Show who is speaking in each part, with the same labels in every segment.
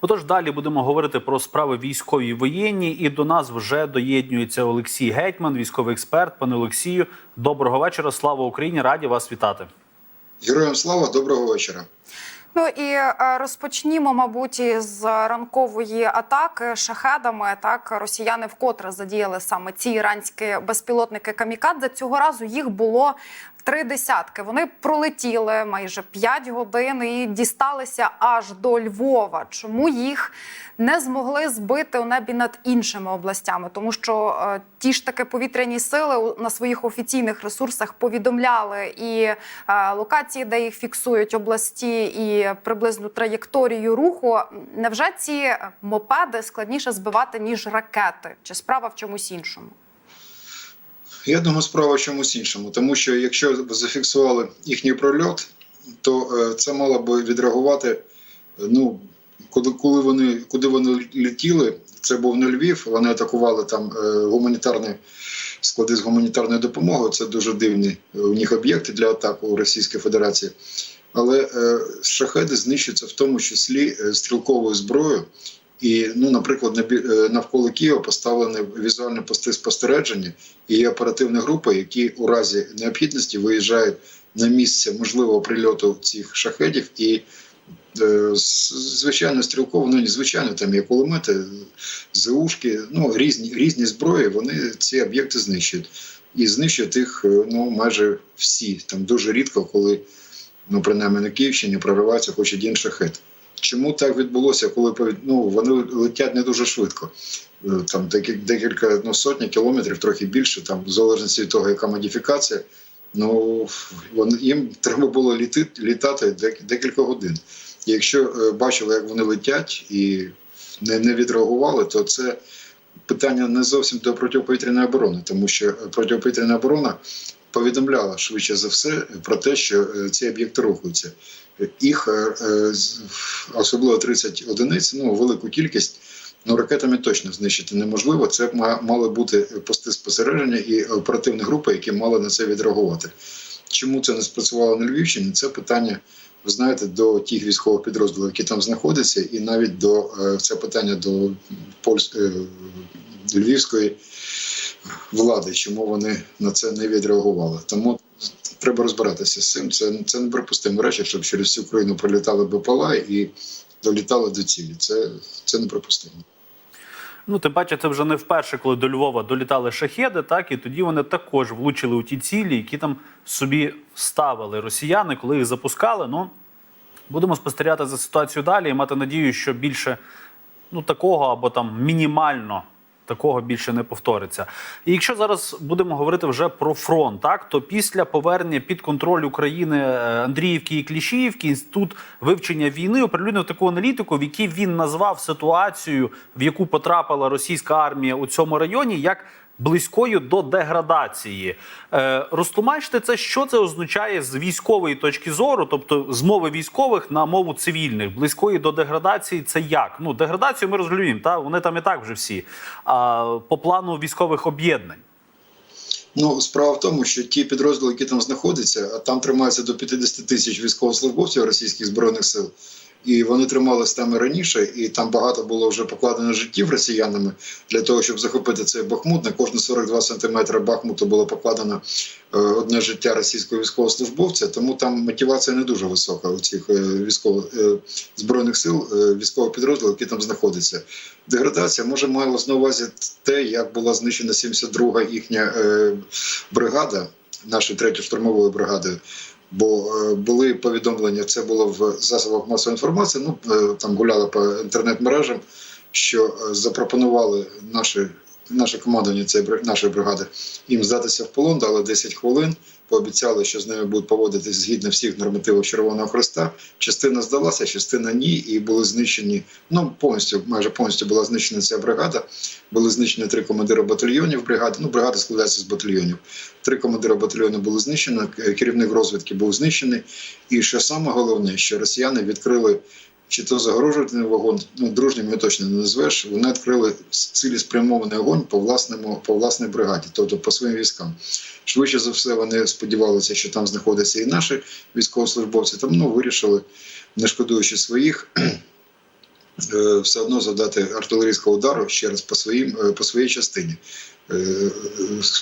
Speaker 1: Отож, далі будемо говорити про справи військові воєнні. І до нас вже доєднюється Олексій Гетьман, військовий експерт. Пане Олексію, доброго вечора. Слава Україні! Раді вас вітати.
Speaker 2: Героям слава, доброго вечора.
Speaker 3: Ну і е, розпочнімо, мабуть, з ранкової атаки шахедами. Так росіяни вкотре задіяли саме ці іранські безпілотники камікадзе. Цього разу їх було три десятки. Вони пролетіли майже п'ять годин і дісталися аж до Львова. Чому їх не змогли збити у небі над іншими областями? Тому що е, ті ж таки повітряні сили на своїх офіційних ресурсах повідомляли і е, локації, де їх фіксують області, і приблизну траєкторію руху. Невже ці мопеди складніше збивати ніж ракети? Чи справа в чомусь іншому?
Speaker 2: Я думаю, справа в чомусь іншому, тому що якщо зафіксували їхній прольот, то е, це мало би відреагувати. е, Ну, куди, коли вони, куди вони летіли, це був не Львів, вони атакували там е, гуманітарні склади з гуманітарною допомогою. Це дуже дивні у них об'єкти для атак у Російській Федерації. Але шахеди знищуються в тому числі стрілковою зброєю. І, ну, наприклад, е, навколо Києва поставлені візуальні пости спостереження і є оперативні групи, які у разі необхідності виїжджають на місце можливого прильоту цих шахедів і. е, Звичайно, стрілково, ну звичайно, там є кулемети, ЗУшки, ну різні різні зброї. Вони ці об'єкти знищують і знищують їх е, ну майже всі. Там дуже рідко, коли ну принаймні на Київщині проривається хоч один шахет. Чому так відбулося, коли ну, вони летять не дуже швидко? Е, Там декілька, ну, сотні кілометрів, трохи більше, там, в залежності від того, яка модифікація. Ну, вони, їм треба було літи, літати декілька годин. І якщо е, бачили, як вони летять і не, не відреагували, то це питання не зовсім до протиповітряної оборони, тому що протиповітряна оборона повідомляла швидше за все про те, що е, ці об'єкти рухаються. Їх е, е, особливо 30 одиниць, ну велику кількість. Ну, ракетами точно знищити неможливо. Це ма- мали бути пости спостереження і оперативні групи, які мали на це відреагувати. Чому це не спрацювало на Львівщині? Це питання, ви знаєте, до тих військових підрозділів, які там знаходяться, і навіть до це питання до польськ, е, львівської влади, чому вони на це не відреагували. Тому треба розбиратися з цим. Це, це неприпустимо речі, щоб через всю Україну прилітали БПЛА і долітали до цілі. Це, це неприпустимо.
Speaker 1: Ну, тим паче, це вже не вперше, коли до Львова долітали шахеди, так і тоді вони також влучили у ті цілі, які там собі ставили росіяни, коли їх запускали. Ну будемо спостерігати за ситуацією далі і мати надію, що більше ну такого або там мінімально. Такого більше не повториться. І якщо зараз будемо говорити вже про фронт, так то після повернення під контроль України е, Андріївки і Кліщіївки інститут вивчення війни оприлюднив таку аналітику, в якій він назвав ситуацію, в яку потрапила російська армія у цьому районі, як близькою до деградації. Е, розтлумачте це, що це означає з військової точки зору, тобто з мови військових на мову цивільних, близької до деградації. Це як? Ну деградацію ми розуміємо, та вони там і так вже всі. А по плану військових об'єднань.
Speaker 2: Ну, справа в тому, що ті підрозділи, які там знаходяться, а там тримається до 50 тисяч військовослужбовців російських збройних сил, і вони трималися там і раніше, і там багато було вже покладено життів росіянами для того, щоб захопити цей Бахмут. На кожні 42 сантиметри Бахмуту було покладено е, одне життя російського військовослужбовця. Тому там мотивація не дуже висока у цих е, військових е, збройних сил, військових підрозділів, які там знаходяться. Деградація може малось на увазі те, як була знищена 72-га їхня е, бригада, нашої третьої штурмової бригади. Бо е, були повідомлення, це було в засобах масової інформації. Ну е, там гуляли по інтернет-мережам, що е, запропонували наші, наше командування цієї нашої бригади їм здатися в полон, дали 10 хвилин. Пообіцяли, що з ними будуть поводитись згідно всіх нормативів Червоного Хреста. Частина здалася, частина ні, і були знищені. Ну повністю, майже повністю була знищена ця бригада. Були знищені три командири батальйонів бригади. Ну, бригада складається з батальйонів. Три командири батальйону були знищені, керівник розвідки був знищений. І що саме головне, що росіяни відкрили чи то загорожувальний вогонь, ну дружнім його точно не назвеш. Вони відкрили цілеспрямований огонь по власному по власній бригаді, тобто по своїм військам. Швидше за все, вони сподівалися, що там знаходяться і наші ну, військовослужбовці. Тому вирішили, не шкодуючи своїх, е, все одно завдати артилерійського удару ще раз по своїм е, по своїй частині. Е,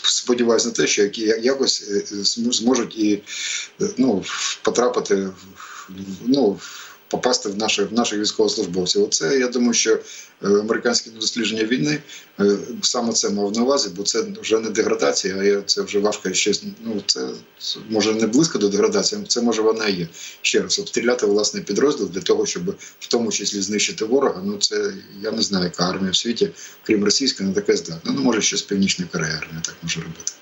Speaker 2: Сподіваюся на те, що які- якось зможуть і ну, потрапити ну, попасти в наших, в наших військовослужбовців. Оце я думаю, що е, американське дослідження війни е, саме це мав на увазі, бо це вже не деградація, а це вже важко ще ну це може не близько до деградації, це може вона є. Ще раз обстріляти власний підрозділ для того, щоб в тому числі знищити ворога. Ну це я не знаю, яка армія в світі, крім російської, не таке здатна. Ну може ще з північної Кореї армія так може робити.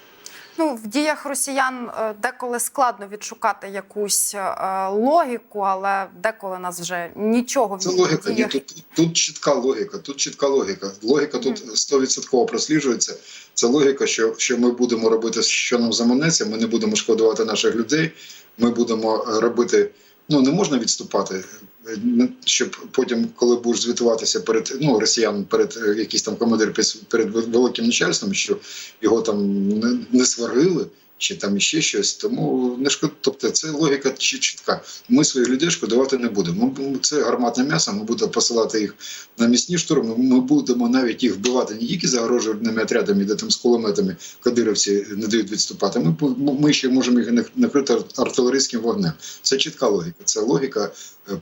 Speaker 3: Ну, в діях росіян е, деколи складно відшукати якусь е, логіку, але деколи нас вже нічого
Speaker 2: Це
Speaker 3: в
Speaker 2: логіка.
Speaker 3: Діях
Speaker 2: тут, тут, тут чітка логіка. Тут чітка логіка. Логіка тут 100% просліджується. Це логіка, що, що ми будемо робити, що нам заманеться. Ми не будемо шкодувати наших людей. Ми будемо е, робити. Ну не можна відступати, е, щоб потім, коли будеш звітуватися перед ну росіян, перед е, якийсь там командир перед великим начальством, що його там не, не сварили. Чи там іще щось, тому не шкод... Тобто це логіка чітка. Ми своїх людей шкодувати не будемо. Це гарматне м'ясо. Ми будемо посилати їх на міцні штурми. Ми будемо навіть їх вбивати не тільки загорожувальними отрядами, де там з кулеметами кадировці не дають відступати. Ми ми ще можемо їх нак- накрити ар- артилерійським вогнем. Це чітка логіка. Це логіка е,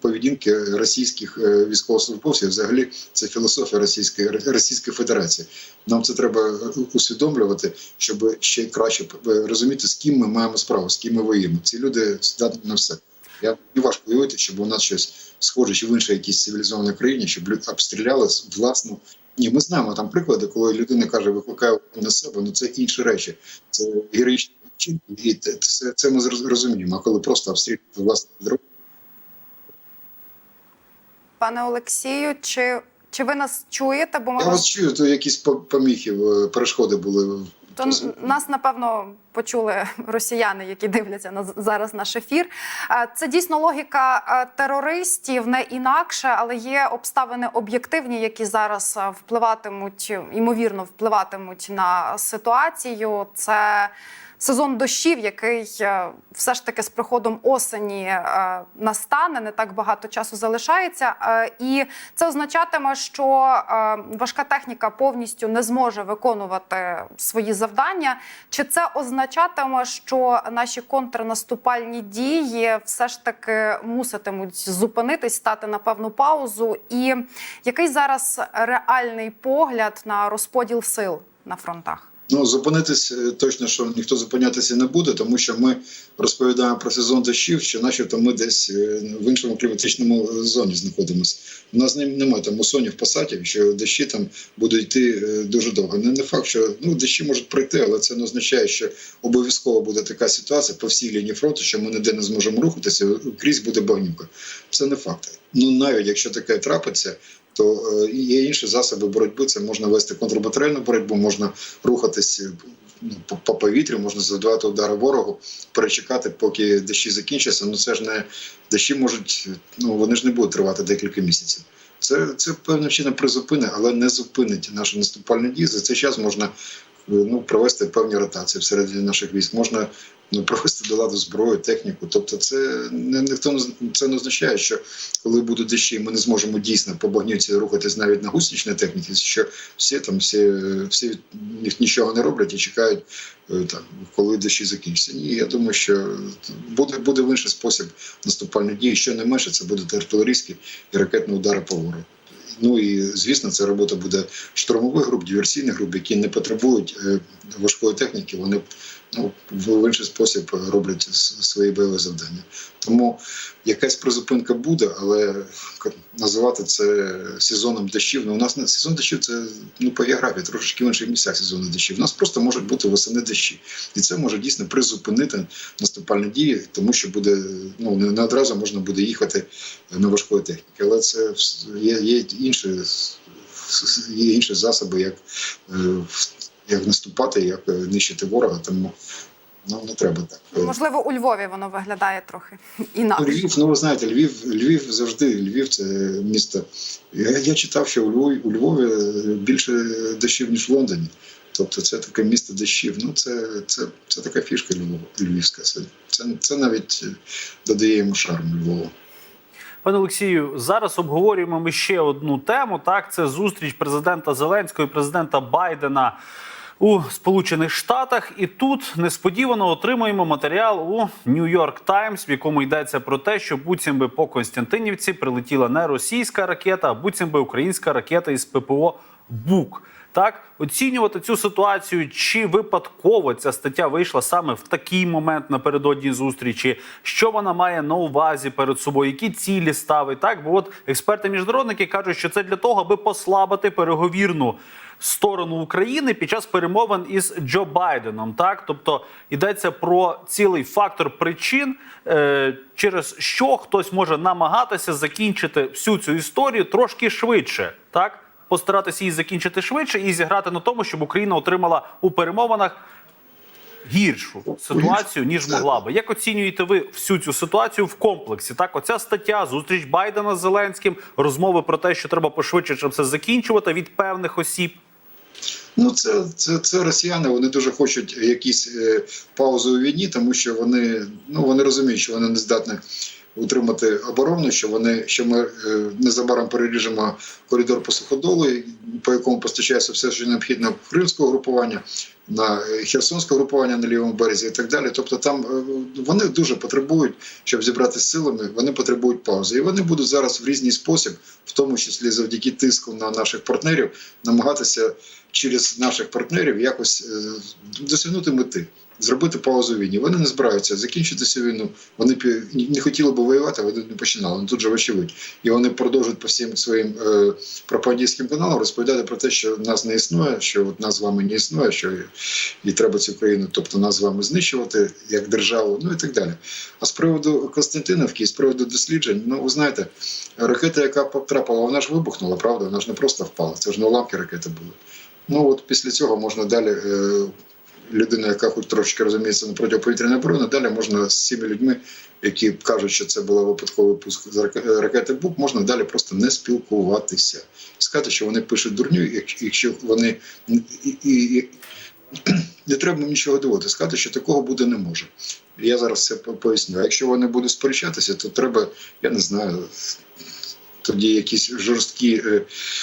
Speaker 2: поведінки російських е, військовослужбовців. Взагалі, це філософія Російської Російської Федерації. Нам це треба е, усвідомлювати, щоб ще краще розуміти, з ким ми маємо справу, з ким ми воюємо. Ці люди здатні на все. Я не важко уявити, щоб у нас щось схоже, чи в іншій якійсь цивілізованій країні, щоб люди обстріляли власну. Ні, ми знаємо там приклади, коли людина каже, викликає на себе, ну це інші речі. Це героїчні вчинки, і це, це, ми розуміємо. А коли просто обстрілювати власне підрозділ,
Speaker 3: Пане Олексію, чи, чи ви нас чуєте? Бо ми
Speaker 2: я
Speaker 3: вас
Speaker 2: вас чую, то якісь поміхи, е, перешкоди були.
Speaker 3: То нас напевно почули росіяни, які дивляться на зараз наш ефір. Це дійсно логіка терористів, не інакше, але є обставини об'єктивні, які зараз впливатимуть, ймовірно, впливатимуть на ситуацію. Це сезон дощів, який е, все ж таки з приходом осені е, настане. Не так багато часу залишається, Е, і це означатиме, що важка техніка повністю не зможе виконувати свої завдання. Чи це означатиме, що наші контрнаступальні дії все ж таки муситимуть зупинитись, стати на певну паузу? І який зараз реальний погляд на розподіл сил на фронтах?
Speaker 2: Ну, зупинитись е, точно, що ніхто зупинятися не буде, тому що ми розповідаємо про сезон дощів, що начебто ми десь е, в іншому кліматичному е, зоні знаходимося. У нас нем- немає там мусонів, посадів, що дощі там будуть йти дуже довго. Не, не факт, що ну дощі можуть пройти, але це не означає, що обов'язково буде така ситуація по всій лінії фронту, що ми ніде не зможемо рухатися, крізь буде багнюка. Це не факт. Ну навіть якщо таке трапиться. То е, є інші засоби боротьби. Це можна вести контрбатарейну боротьбу, можна рухатись е, ну, по, по повітрю, можна завдавати удари ворогу, перечекати, поки дощі закінчаться. Ну це ж не дощі можуть, ну вони ж не будуть тривати декілька місяців. Це це певним чином призупине, але не зупинить наші наступальні дії. За цей час можна е, ну, провести певні ротації всередині наших військ. Можна ну, провести до ладу зброю, техніку. Тобто, це не не це не означає, що коли будуть дощі, ми не зможемо дійсно по багнюці рухатись навіть на гусеничній техніці, що всі там всі, всі нічого не роблять і чекають е, там, коли дощі закінчаться. Ні, я думаю, що буде, буде в інший спосіб наступальної дії. Що не менше, це будуть артилерійські і ракетні удари по ворогу. Ну і звісно, це робота буде штурмових груп, диверсійних груп, які не потребують е, важкої техніки. Вони в інший спосіб роблять свої бойові завдання. Тому якась призупинка буде, але називати це сезоном дощів. Ну, у нас не сезон дощів це ну по географії, трошечки в інших місцях сезону дощів. У нас просто можуть бути восени дощі, і це може дійсно призупинити наступальні дії, тому що буде ну не, одразу можна буде їхати на важкої техніки. Але це є, є інші є інші засоби, як, е, як наступати, як е, нищити ворога. Тому ну не треба так. Е,
Speaker 3: Можливо, у Львові воно виглядає трохи
Speaker 2: Ну,
Speaker 3: інакше.
Speaker 2: Львів, ну ви знаєте, Львів, Львів завжди Львів це місто. Я, я читав, що у Львові, у Львові більше дощів, ніж в Лондоні. Тобто це таке місто дощів. Ну це, це, це така фішка Львова, львівська. Це, це, це навіть додає йому шарму Львову.
Speaker 1: Пане Олексію, зараз обговорюємо ми ще одну тему. Так, це зустріч президента Зеленського і президента Байдена у Сполучених Штатах. І тут несподівано отримуємо матеріал у Нью-Йорк Таймс, в якому йдеться про те, що буцім би по Константинівці прилетіла не російська ракета, а буцім би українська ракета із ППО Бук. Так, оцінювати цю ситуацію, чи випадково ця стаття вийшла саме в такий момент напередодні зустрічі, що вона має на увазі перед собою, які цілі ставить. Так, бо от експерти-міжнародники кажуть, що це для того, аби послабити переговірну сторону України під час перемовин із Джо Байденом. Так, тобто йдеться про цілий фактор причин, е, через що хтось може намагатися закінчити всю цю історію трошки швидше. Так постаратися її закінчити швидше і зіграти на тому, щоб Україна отримала у перемовинах гіршу ситуацію ніж могла би. Як оцінюєте ви всю цю ситуацію в комплексі? Так, оця стаття, зустріч Байдена з Зеленським, розмови про те, що треба пошвидше щоб це закінчувати від певних осіб.
Speaker 2: Ну, це, це, це росіяни. Вони дуже хочуть якісь е, паузи у війні, тому що вони ну вони розуміють, що вони не здатні утримати оборону, що вони що ми е, незабаром переріжемо коридор по суходолу, по якому постачається все, що необхідно кримського групування, на е, Херсонське групування на лівому березі і так далі. Тобто, там е, вони дуже потребують, щоб зібрати силами, вони потребують паузи. І вони будуть зараз в різний спосіб, в тому числі завдяки тиску на наших партнерів, намагатися через наших партнерів якось досягнути мети. Зробити паузу війні. Вони не збираються закінчити цю війну. Вони не хотіли б воювати, вони не починали. Вони тут же вочевидь. І вони продовжують по всім своїм е, пропагандистським каналам розповідати про те, що нас не існує, що от нас з вами не існує, що і треба цю країну, тобто нас з вами знищувати як державу, ну і так далі. А з приводу Константиновки, з приводу досліджень, ну ви знаєте, ракета, яка потрапила, вона ж вибухнула, правда? Вона ж не просто впала. Це ж не уламки ракети були. Ну от після цього можна далі. Е, людина, яка хоч трошки розуміється на протиповітряній обороні, далі можна з цими людьми, які кажуть, що це був випадковий пуск з раке- ракети БУК, можна далі просто не спілкуватися. Сказати, що вони пишуть дурню, як- якщо вони і, і, і не треба нічого доводити. Сказати, що такого буде не може. Я зараз це поясню. А якщо вони будуть сперечатися, то треба, я не знаю. Тоді якісь жорсткі е,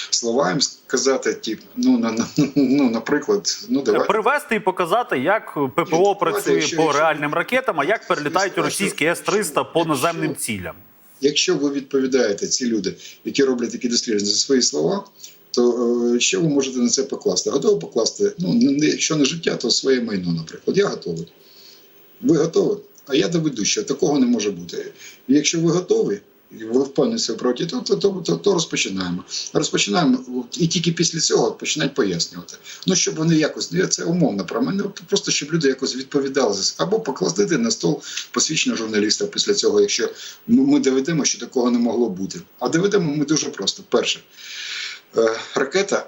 Speaker 2: слова їм сказати, ті, ну, на, ну, наприклад, ну давайте.
Speaker 1: Привести і показати, як ППО
Speaker 2: Давайте,
Speaker 1: працює
Speaker 2: якщо-
Speaker 1: по
Speaker 2: якщо-
Speaker 1: реальним ракетам, а як перелітають російські С-300 по наземним цілям.
Speaker 2: Якщо ви відповідаєте ці люди, які роблять такі дослідження за свої слова, то е, що ви можете на це покласти? Готові покласти? Ну, не- якщо не життя, то своє майно, наприклад. Я готовий. Ви готові? А я доведу, що такого не може бути. Якщо ви готові, ви впевненіся проти, то, то, то, то, то розпочинаємо. Розпочинаємо і тільки після цього починають пояснювати. Ну, щоб вони якось, ну, це умовно про мене, просто щоб люди якось відповідали за це. Або покладати на стол посвідчення журналіста після цього, якщо ми доведемо, що такого не могло бути. А доведемо ми дуже просто. Перше, е, ракета.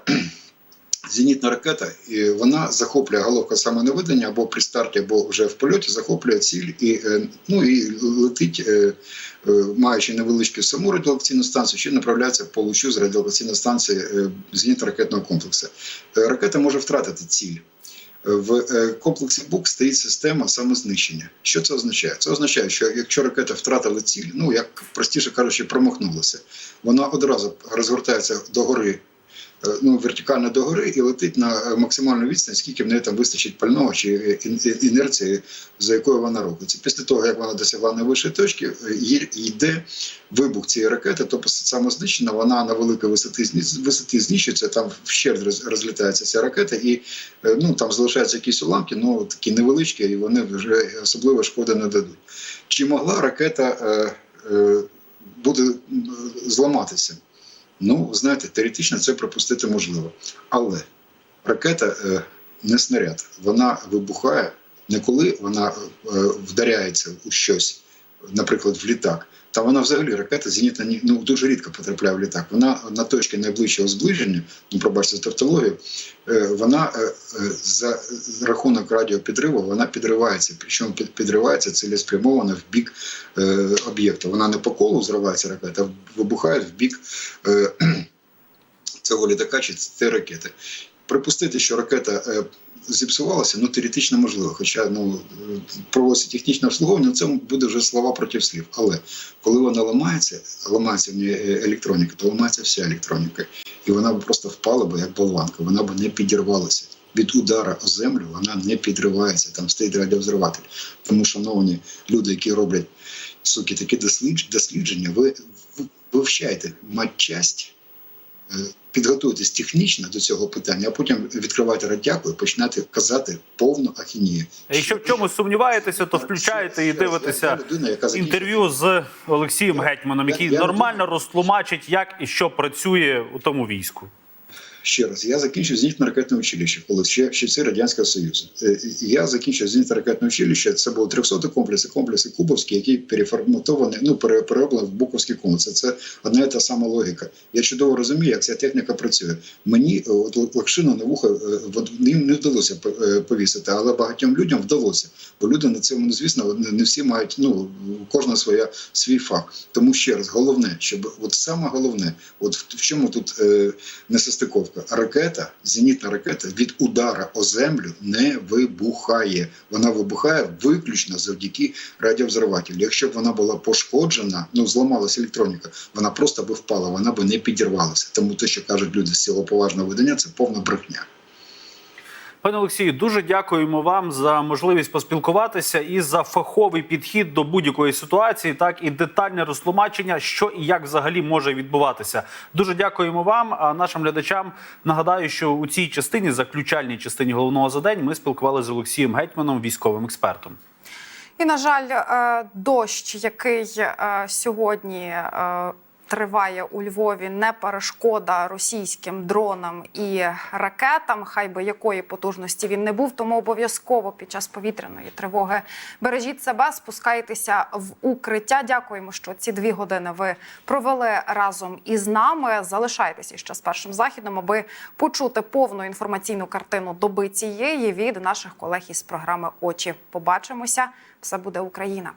Speaker 2: Зенітна ракета, і вона захоплює головка самонаведення або при старті, або вже в польоті, захоплює ціль і, е, ну, і летить, е, е, маючи невеличку саму радіолокаційну станцію, ще направляється по лучу з радіолокаційної станції зенітно-ракетного комплексу. Ракета може втратити ціль. В комплексі БУК стоїть система самознищення. Що це означає? Це означає, що якщо ракета втратила ціль, ну як простіше кажучи, промахнулася, вона одразу розгортається догори, ну вертикально догори і летить на е, максимальну відстань, скільки в неї там вистачить пального чи е, ін- ін- інерції, за якою вона рухається. Після того, як вона досягла найвищої точки, е, йде вибух цієї ракети, тобто самознищена, вона на великій висоті, висоті знищується, там вщерть розлітається ця ракета, і е, ну, там залишаються якісь уламки, ну такі невеличкі, і вони вже особливо шкоди не дадуть. Чи могла ракета е, е, буде зламатися? Ну, знаєте, теоретично це пропустити можливо. Але ракета е, не снаряд, вона вибухає не коли вона е, вдаряється у щось, наприклад, в літак. Та вона взагалі ракета зенітна ну, дуже рідко потрапляє в літак. Вона на точці найближчого зближення, ну пробачте тавтологію, е, вона е, е, за рахунок радіопідриву вона підривається. Причому підривається цілеспрямовано в бік об'єкту. Вона не по колу взривається ракета, а вибухає в бік цього літака чи цієї ракети. Припустити, що ракета е, зіпсувалася, ну теоретично можливо. Хоча ну проводиться технічне обслуговування, це буде вже слова проти слів. Але коли вона ламається, ламається в ній е, електроніка, то ламається вся електроніка, і вона б просто впала б як болванка, вона б не підірвалася. Від удара о землю вона не підривається, там стоїть радіовзриватель. Тому, шановні люди, які роблять суки такі дослідж- дослідження, ви ви- вивчайте матчасть, е, підготуйтесь технічно до цього питання, а потім відкривайте радяку і починати казати повну ахінію.
Speaker 1: Якщо в чомусь сумніваєтеся, то включаєте і дивитеся інтерв'ю з Олексієм Гетьманом, який нормально розтлумачить, як і що працює у тому війську.
Speaker 2: Ще раз, я закінчив зенітно-ракетне училище, коли ще, ще це Радянського Союзу. Е, Я закінчив зенітно-ракетне училище. Це було 300 комплекси, комплекси Кубовські, які переформатовані, ну пере- перероблені в Буковські комплекси. Це одна і та сама логіка. Я чудово розумію, як ця техніка працює. Мені е, от лакшину на вухо е, їм не вдалося повісити, але багатьом людям вдалося. Бо люди на цьому, ну, звісно, не всі мають, ну кожна своя свій фах. Тому ще раз, головне, щоб от саме головне, от в, в чому тут е, несостиковка. Ракета, зенітна ракета від удара о землю не вибухає. Вона вибухає виключно завдяки радіовзривателю. Якщо б вона була пошкоджена, ну зламалася електроніка, вона просто би впала, вона би не підірвалася. Тому те, що кажуть люди з цього поважного видання, це повна брехня.
Speaker 1: Пане Олексію, дуже дякуємо вам за можливість поспілкуватися і за фаховий підхід до будь-якої ситуації, так і детальне розтлумачення, що і як взагалі може відбуватися. Дуже дякуємо вам. А нашим глядачам нагадаю, що у цій частині, заключальній частині головного за день, ми спілкувалися з Олексієм Гетьманом, військовим експертом.
Speaker 3: І на жаль, е, дощ, який е, сьогодні е, триває у Львові, не перешкода російським дронам і ракетам, хай би якої потужності він не був. Тому обов'язково під час повітряної тривоги бережіть себе, спускайтеся в укриття. Дякуємо, що ці дві години ви провели разом із нами. Залишайтеся ще з першим західом, аби почути повну інформаційну картину доби цієї від наших колег із програми Очі. Побачимося. Все буде Україна.